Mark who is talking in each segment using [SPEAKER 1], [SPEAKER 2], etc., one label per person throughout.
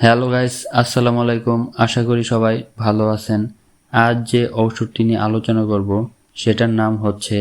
[SPEAKER 1] Hello guys আসসালামু আলাইকুম আশা করি সবাই ভালো আছেন। আজ যে ঔষধটি নিয়ে আলোচনা করব, সেটার নাম হচ্ছে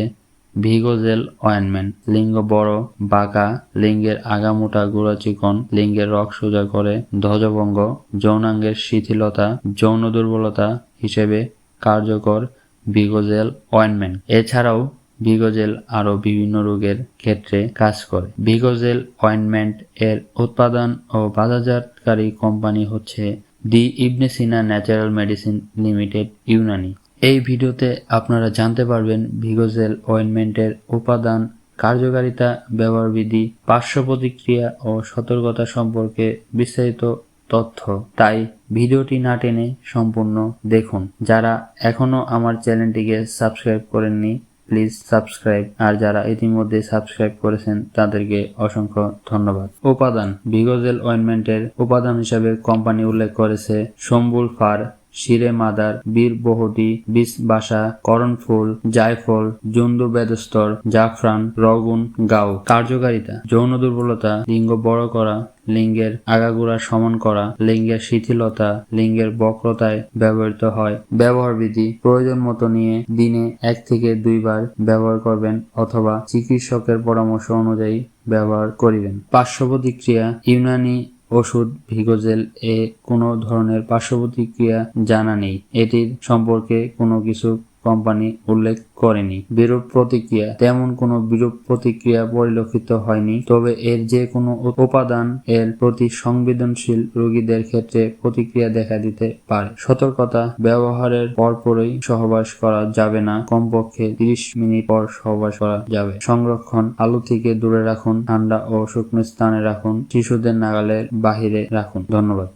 [SPEAKER 1] ভিগোজেল অয়েনমেন্ট। লিঙ্গ বড়, বাঁকা, লিঙ্গের আগা মোটা গোড়া চিকন, লিঙ্গের রক সোজা করে ধ্বজভঙ্গ, যৌনাঙ্গের শিথিলতা, যৌন দুর্বলতা হিসেবে কার্যকর ভিগোজেল অয়েনমেন্ট। এছাড়াও ভিগোজেল আরও বিভিন্ন রোগের ক্ষেত্রে কাজ করে। ভিগোজেল অয়েনমেন্ট এর উৎপাদন ও বাজারজাতকারী কোম্পানি হচ্ছে the Ibne Sina natural medicine limited, Unani. এই ভিডিওতে আপনারা জানতে পারবেন ভিগোজেল অয়েনমেন্টের উপাদান, কার্যকারিতা, ব্যবহারবিধি, পার্শ্ব প্রতিক্রিয়া ও সতর্কতা সম্পর্কে বিস্তারিত তথ্য। তাই ভিডিওটি না টেনে সম্পূর্ণ দেখুন। যারা এখনও আমার চ্যানেলটিকে সাবস্ক্রাইব করেননি প্লিজ সাবস্ক্রাইব আর যারা ইতিমধ্যে সাবস্ক্রাইব করেছেন, তাদেরকে অসংখ্য ধন্যবাদ। উপাদান, ভিগোজেল অয়েনমেন্টের উপাদান হিসাবে কোম্পানি উল্লেখ করেছে, সম্বুল ফার শিরে মাদার, বীর বহটি বিষ বাসা, করণফুল, জায়ফল জন্দু বেদস্তর, জাফরান, রগুন, গাও। কার্যকারিতা, যৌন দুর্বলতা, লিঙ্গ বড় করা, লিঙ্গের আগাগোড়া সমান করা, লিঙ্গের শিথিলতা, লিঙ্গের বক্রতায় ব্যবহৃত হয়। ব্যবহার বিধি, প্রয়োজন মতো নিয়ে দিনে এক থেকে দুইবার ব্যবহার করবেন অথবা চিকিৎসকের পরামর্শ অনুযায়ী ব্যবহার করিবেন। পার্শ্ব প্রতিক্রিয়া ইউনানি ওষুধ ভিগোজেল এ কোনো ধরনের পার্শ্বপ্রতিক্রিয়া জানা নেই। এটির সম্পর্কে কোনো কিছু কোম্পানি উল্লেখ করেনি। বিরূপ প্রতিক্রিয়া, তেমন কোনো বিরূপ প্রতিক্রিয়া পরিলক্ষিত হয়নি, তবে এর যে কোনো উপাদান এর প্রতি সংবেদনশীল রোগীদের ক্ষেত্রে প্রতিক্রিয়া দেখা দিতে পারে। সতর্কতা ব্যবহারের পরপরই সহবাস করা যাবে না, কমপক্ষে 30 মিনিট পর সহবাস করা যাবে। সংরক্ষণ আলো থেকে দূরে রাখুন, ঠান্ডা ও শুকনো স্থানে রাখুন, শিশুদের নাগালের বাহিরে রাখুন। ধন্যবাদ।